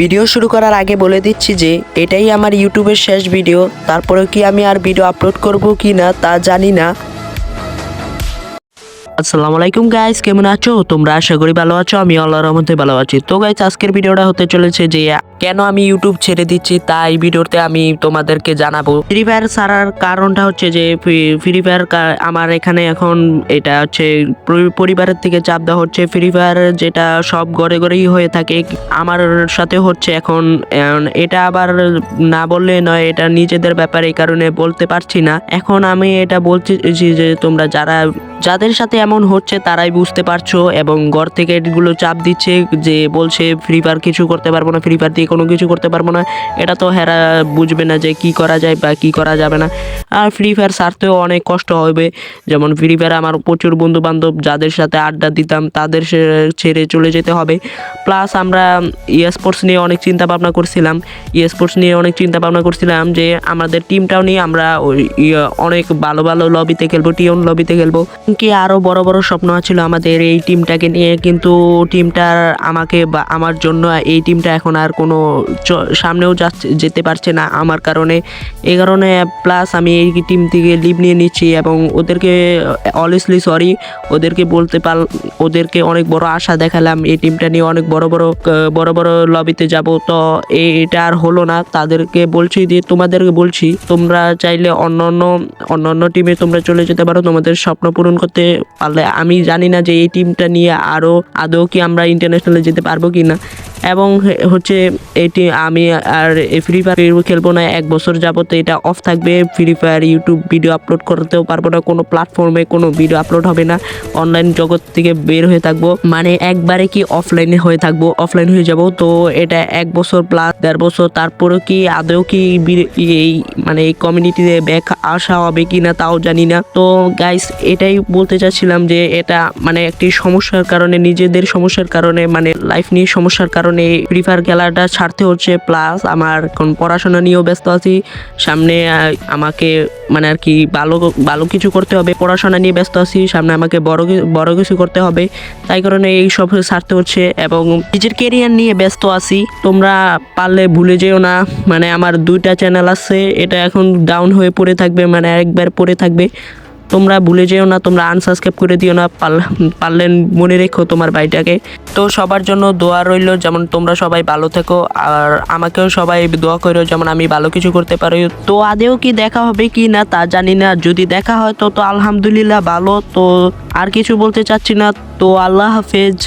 Video শুরু করার আগে বলে দিচ্ছি যে, এটাই আমার ইউটিউবের শেষ ভিডিও। তারপরে কি আমি আর ভিডিও আপলোড করব কি না, তা জানি না। আসসালামু আলাইকুম গাইস কেমন আছো? তোমরা আশা করি ভালো আছো আমি আল্লাহর রহমতে ভালো আছি। তো গাইস আজকের ভিডিওটা হতে চলেছে যে কেন আমি ইউটিউব ছেড়ে দিচ্ছি তা এই ভিডিওতে আমি তোমাদেরকে জানাব। ফ্রি ফায়ার ছাড়ার কারণটা হচ্ছে যে, ফ্রি ফায়ার আমার এখানে এখন এটা হচ্ছে পরিবারের থেকে চাপ দেওয়া হচ্ছে। ফ্রি ফায়ার যেটা সব ঘরে ঘরেই হয়ে থাকে, আমার সাথে হচ্ছে এখন এটা আবার না বললে নয়, এটা নিজেদের ব্যাপার এই কারণে বলতে পারছি না। এখন আমি এটা বলছি যে, তোমরা যারা, যাদের সাথে এমন হচ্ছে তারাই বুঝতে পারছ এবং ঘর থেকে এগুলো চাপ দিচ্ছে যে, বলছে ফ্রি ফায়ার কিছু করতে পারব না ফ্রি ফায়ার দিয়ে কোনো কিছু করতে পারব না। এটা তো হেরা বুঝবে না যে কি করা যায় বা কি করা যাবে না। আর ফ্রি ফায়ার সারতেও অনেক কষ্ট হবে। যেমন ফ্রি ফায়ার আমার প্রচুর বন্ধু বান্ধব যাদের সাথে আড্ডা দিতাম তাদের ছেড়ে চলে যেতে হবে। প্লাস আমরা স্পোর্টস নিয়ে অনেক চিন্তা ভাবনা করছিলাম। স্পোর্টস নিয়ে অনেক চিন্তা ভাবনা করছিলাম যে আমাদের টিমটাও নিয়ে আমরা ইয়ে অনেক ভালো ভালো লবিতে খেলব টিওন লবিতে খেলব। কি আরও বড় বড় স্বপ্ন ছিল আমাদের এই টিমটাকে নিয়ে। কিন্তু টিমটার আমাকে বা আমার জন্য এই টিমটা এখন আর কোনো সামনেও যাচ্ছে, যেতে পারছে না আমার কারণে। এই কারণে প্লাস আমি এই টিম থেকে লিভ নিয়ে নিচ্ছি এবং ওদেরকে অনেস্টলি সরি ওদেরকে বলতে পার ওদেরকে অনেক বড় আশা দেখালাম। এই টিমটা নিয়ে অনেক বড় বড় বড় বড় লবিতে যাব। তো এটা আর হলো না। তাদেরকে বলছি যে, তোমাদেরকে বলছি, তোমরা চাইলে অন্য অন্য অন্য অন্য টিমে তোমরা চলে যেতে পারো। তোমাদের স্বপ্ন পূরণ করতে পারলে। আমি জানি না যে এই টিমটা নিয়ে আরও আদৌ কি আমরা ইন্টারন্যাশনালে যেতে পারব কি না এবং হচ্ছে এটি আমি আর ফ্রি ফায়ার খেলব না, এক বছর যাবত এটা অফ থাকবে। Free fire YouTube video upload করতেও পারব না, কোনো প্ল্যাটফর্মে কোনো ভিডিও আপলোড হবে না। অনলাইন জগৎ থেকে বের হয়ে থাকব মানে একবারে কি অফলাইনে হয়ে থাকব অফলাইন হয়ে যাব। তো এটা এক বছর প্লাস দেড় বছর তারপরে কি আদৌ কি এই মানে এই কমিউনিটিতে ব্যাক আসা হবে কি না তাও জানি না। তো গাইস এটাই বলতে চাচ্ছিলাম যে এটা মানে একটি সমস্যার কারণে, নিজেদের সমস্যার কারণে মানে লাইফ নিয়ে সমস্যার কারণে ফ্রি ফায়ার খেলাটা ছাড়তে হচ্ছে প্লাস আমার এখন পড়াশোনা নিয়েও ব্যস্ত আছি। সামনে আমাকে মানে আর কি ভালো ভালো কিছু করতে হবে, পড়াশোনা নিয়ে ব্যস্ত আছি, সামনে আমাকে বড় বড় কিছু করতে হবে। তাই কারণে এই সব ছাড়তে হচ্ছে এবং নিজের কেরিয়ার নিয়ে ব্যস্ত আছি। তোমরা পারলে ভুলে যেও না মানে আমার দুইটা চ্যানেল আছে, এটা এখন ডাউন হয়ে পড়ে থাকবে মানে একবার পড়ে থাকবে। তোমরা ভুলে যেও না, তোমরা আনসাবস্ক্রাইব করে দিও না পারলে পারলে মনে রেখো তোমার ভাইটাকে। তো সবার জন্য দোয়া রইল, যেমন তোমরা সবাই ভালো থেকো, আর আমাকেও সবাই দোয়া করো, যেমন আমি ভালো কিছু করতে পারি। তো আদেও কি দেখা হবে কি না তা জানি না, যদি দেখা হয় তো তো আলহামদুলিল্লাহ ভালো, তো আর কিছু বলতে চাচ্ছি না। তো আল্লাহ হাফেজ।